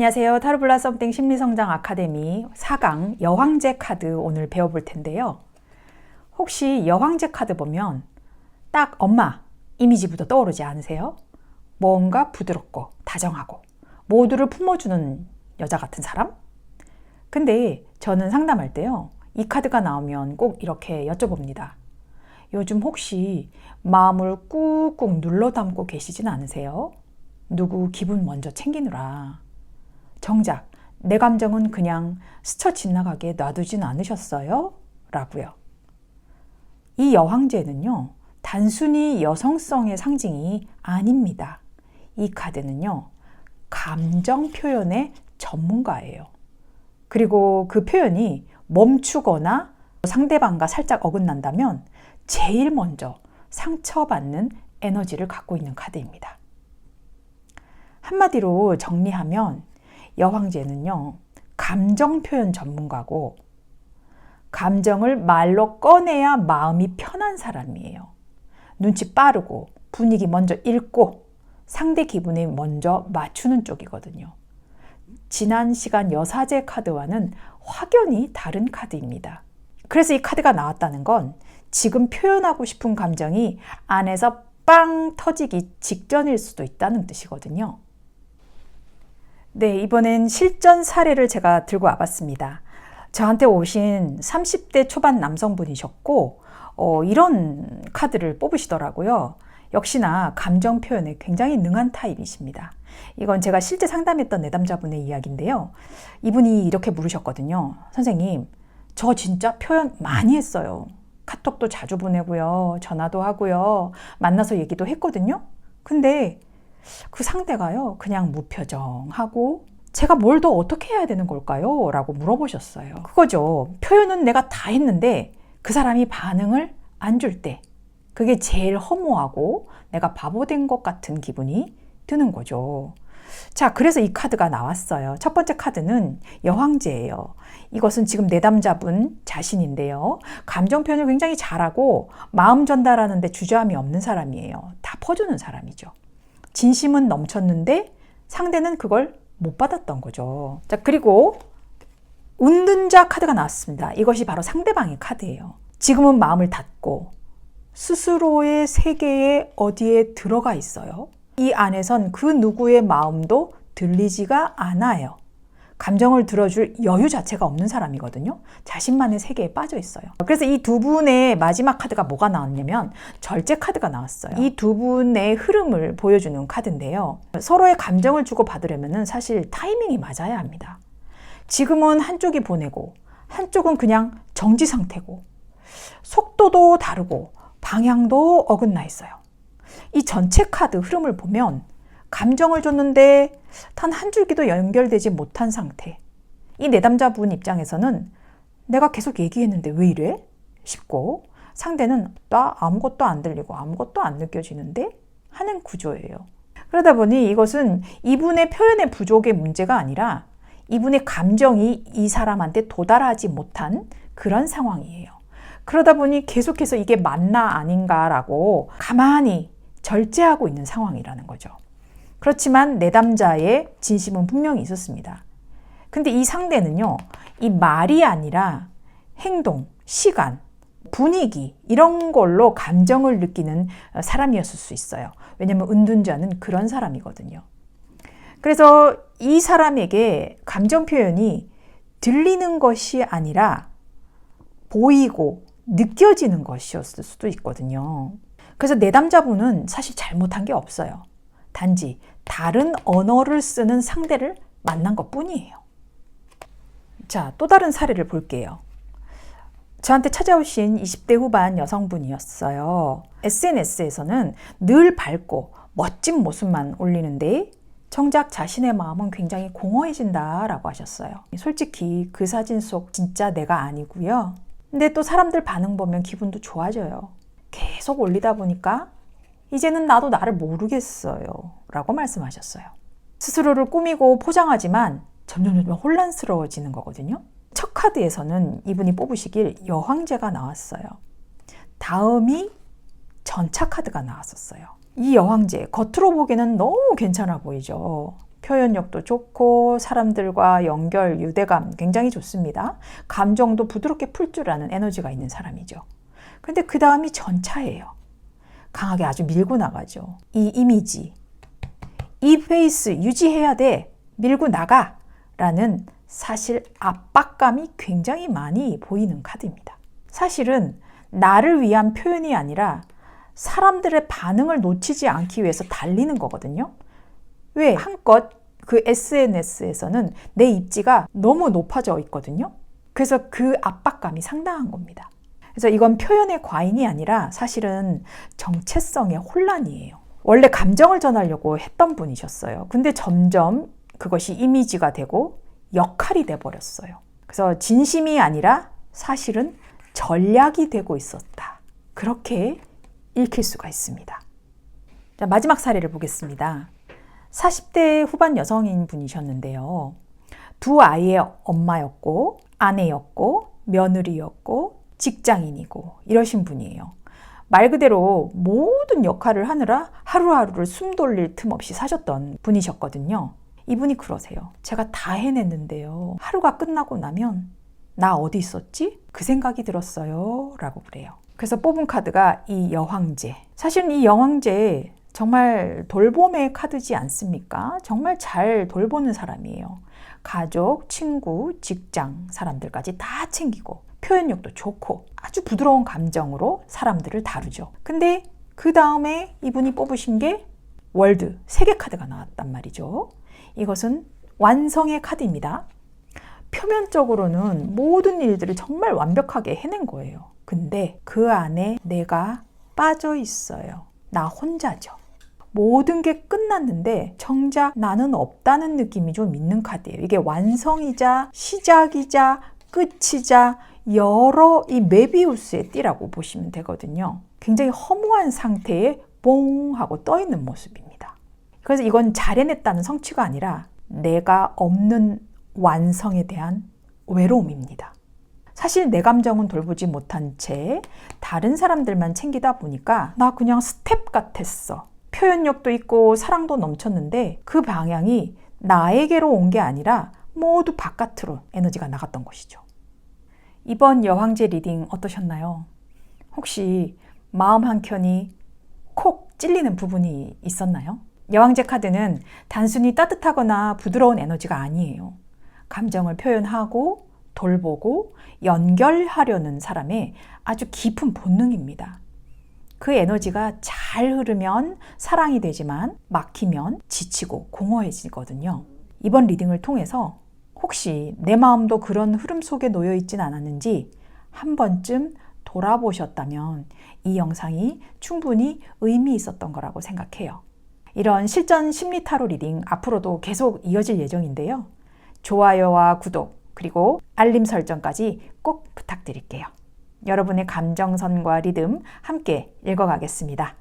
안녕하세요. 타르블라 썸띵 심리성장 아카데미 4강 여황제 카드 오늘 배워볼 텐데요. 혹시 여황제 카드 보면 딱 엄마 이미지부터 떠오르지 않으세요? 뭔가 부드럽고 다정하고 모두를 품어주는 여자 같은 사람? 근데 저는 상담할 때요. 이 카드가 나오면 꼭 이렇게 여쭤봅니다. 요즘 혹시 마음을 꾹꾹 눌러 담고 계시진 않으세요? 누구 기분 먼저 챙기느라. 정작 내 감정은 그냥 스쳐 지나가게 놔두진 않으셨어요? 라고요. 이 여황제는요, 단순히 여성성의 상징이 아닙니다. 이 카드는요, 감정 표현의 전문가예요. 그리고 그 표현이 멈추거나 상대방과 살짝 어긋난다면 제일 먼저 상처받는 에너지를 갖고 있는 카드입니다. 한마디로 정리하면 여황제는요, 감정 표현 전문가고, 감정을 말로 꺼내야 마음이 편한 사람이에요. 눈치 빠르고, 분위기 먼저 읽고, 상대 기분에 먼저 맞추는 쪽이거든요. 지난 시간 여사제 카드와는 확연히 다른 카드입니다. 그래서 이 카드가 나왔다는 건 지금 표현하고 싶은 감정이 안에서 빵 터지기 직전일 수도 있다는 뜻이거든요. 네, 이번엔 실전 사례를 제가 들고 와봤습니다. 저한테 오신 30대 초반 남성분이셨고, 어, 이런 카드를 뽑으시더라고요. 역시나 감정 표현에 굉장히 능한 타입이십니다. 이건 제가 실제 상담했던 내담자분의 이야기인데요. 이분이 이렇게 물으셨거든요. 선생님, 저 진짜 표현 많이 했어요. 카톡도 자주 보내고요. 전화도 하고요. 만나서 얘기도 했거든요. 근데 그 상대가요, 그냥 무표정하고 제가 뭘 더 어떻게 해야 되는 걸까요? 라고 물어보셨어요. 그거죠. 표현은 내가 다 했는데 그 사람이 반응을 안 줄 때, 그게 제일 허무하고 내가 바보 된 것 같은 기분이 드는 거죠. 자, 그래서 이 카드가 나왔어요. 첫 번째 카드는 여황제예요. 이것은 지금 내담자분 자신인데요. 감정 표현을 굉장히 잘하고 마음 전달하는데 주저함이 없는 사람이에요. 다 퍼주는 사람이죠. 진심은 넘쳤는데 상대는 그걸 못 받았던 거죠. 자, 그리고 운둔자 카드가 나왔습니다. 이것이 바로 상대방의 카드예요. 지금은 마음을 닫고 스스로의 세계에 어디에 들어가 있어요. 이 안에선 그 누구의 마음도 들리지가 않아요. 감정을 들어줄 여유 자체가 없는 사람이거든요. 자신만의 세계에 빠져 있어요. 그래서 이 두 분의 마지막 카드가 뭐가 나왔냐면 절제 카드가 나왔어요. 이 두 분의 흐름을 보여주는 카드인데요. 서로의 감정을 주고 받으려면 사실 타이밍이 맞아야 합니다. 지금은 한쪽이 보내고 한쪽은 그냥 정지 상태고 속도도 다르고 방향도 어긋나 있어요. 이 전체 카드 흐름을 보면 감정을 줬는데 단 한 줄기도 연결되지 못한 상태. 이 내담자분 입장에서는 내가 계속 얘기했는데 왜 이래? 싶고 상대는 나 아무것도 안 들리고 아무것도 안 느껴지는데 하는 구조예요. 그러다 보니 이것은 이분의 표현의 부족의 문제가 아니라 이분의 감정이 이 사람한테 도달하지 못한 그런 상황이에요. 그러다 보니 계속해서 이게 맞나 아닌가라고 가만히 절제하고 있는 상황이라는 거죠. 그렇지만 내담자의 진심은 분명히 있었습니다. 근데 이 상대는요, 이 말이 아니라 행동, 시간, 분위기, 이런 걸로 감정을 느끼는 사람이었을 수 있어요. 왜냐면 은둔자는 그런 사람이거든요. 그래서 이 사람에게 감정 표현이 들리는 것이 아니라 보이고 느껴지는 것이었을 수도 있거든요. 그래서 내담자분은 사실 잘못한 게 없어요. 단지 다른 언어를 쓰는 상대를 만난 것 뿐이에요. 자, 또 다른 사례를 볼게요. 저한테 찾아오신 20대 후반 여성분이었어요. SNS에서는 늘 밝고 멋진 모습만 올리는데 정작 자신의 마음은 굉장히 공허해진다라고 하셨어요. 솔직히 그 사진 속 진짜 내가 아니고요. 근데 또 사람들 반응 보면 기분도 좋아져요. 계속 올리다 보니까 이제는 나도 나를 모르겠어요. 라고 말씀하셨어요. 스스로를 꾸미고 포장하지만 점점 점점 혼란스러워지는 거거든요. 첫 카드에서는 이분이 뽑으시길 여황제가 나왔어요. 다음이 전차 카드가 나왔었어요. 이 여황제, 겉으로 보기에는 너무 괜찮아 보이죠. 표현력도 좋고 사람들과 연결, 유대감 굉장히 좋습니다. 감정도 부드럽게 풀 줄 아는 에너지가 있는 사람이죠. 근데 그 다음이 전차예요. 강하게 아주 밀고 나가죠. 이 이미지, 이 페이스 유지해야 돼. 밀고 나가. 라는 사실 압박감이 굉장히 많이 보이는 카드입니다. 사실은 나를 위한 표현이 아니라 사람들의 반응을 놓치지 않기 위해서 달리는 거거든요. 왜? 한껏 그 SNS에서는 내 입지가 너무 높아져 있거든요. 그래서 그 압박감이 상당한 겁니다. 그래서 이건 표현의 과잉이 아니라 사실은 정체성의 혼란이에요. 원래 감정을 전하려고 했던 분이셨어요. 근데 점점 그것이 이미지가 되고 역할이 돼 버렸어요. 그래서 진심이 아니라 사실은 전략이 되고 있었다. 그렇게 읽힐 수가 있습니다. 자, 마지막 사례를 보겠습니다. 40대 후반 여성인 분이셨는데요. 두 아이의 엄마였고, 아내였고, 며느리였고, 직장인이고, 이러신 분이에요. 말 그대로 모든 역할을 하느라 하루하루를 숨 돌릴 틈 없이 사셨던 분이셨거든요. 이분이 그러세요. 제가 다 해냈는데요. 하루가 끝나고 나면 나 어디 있었지? 그 생각이 들었어요. 라고 그래요. 그래서 뽑은 카드가 이 여황제. 사실은 이 여황제 정말 돌봄의 카드지 않습니까? 정말 잘 돌보는 사람이에요. 가족, 친구, 직장 사람들까지 다 챙기고 표현력도 좋고 아주 부드러운 감정으로 사람들을 다루죠. 근데 그 다음에 이분이 뽑으신 게 월드 세계 카드가 나왔단 말이죠. 이것은 완성의 카드입니다. 표면적으로는 모든 일들을 정말 완벽하게 해낸 거예요. 근데 그 안에 내가 빠져 있어요. 나 혼자죠. 모든 게 끝났는데 정작 나는 없다는 느낌이 좀 있는 카드예요. 이게 완성이자 시작이자 끝이자 여러 이 메비우스의 띠라고 보시면 되거든요. 굉장히 허무한 상태에 뽕 하고 떠 있는 모습입니다. 그래서 이건 잘 해냈다는 성취가 아니라 내가 없는 완성에 대한 외로움입니다. 사실 내 감정은 돌보지 못한 채 다른 사람들만 챙기다 보니까 나 그냥 스텝 같았어. 표현력도 있고 사랑도 넘쳤는데 그 방향이 나에게로 온 게 아니라 모두 바깥으로 에너지가 나갔던 것이죠. 이번 여황제 리딩 어떠셨나요? 혹시 마음 한켠이 콕 찔리는 부분이 있었나요? 여왕제 카드는 단순히 따뜻하거나 부드러운 에너지가 아니에요. 감정을 표현하고 돌보고 연결하려는 사람의 아주 깊은 본능입니다. 그 에너지가 잘 흐르면 사랑이 되지만 막히면 지치고 공허해지거든요. 이번 리딩을 통해서 혹시 내 마음도 그런 흐름 속에 놓여 있진 않았는지 한 번쯤 돌아보셨다면 이 영상이 충분히 의미 있었던 거라고 생각해요. 이런 실전 심리 타로 리딩 앞으로도 계속 이어질 예정인데요. 좋아요와 구독, 그리고 알림 설정까지 꼭 부탁드릴게요. 여러분의 감정선과 리듬 함께 읽어가겠습니다.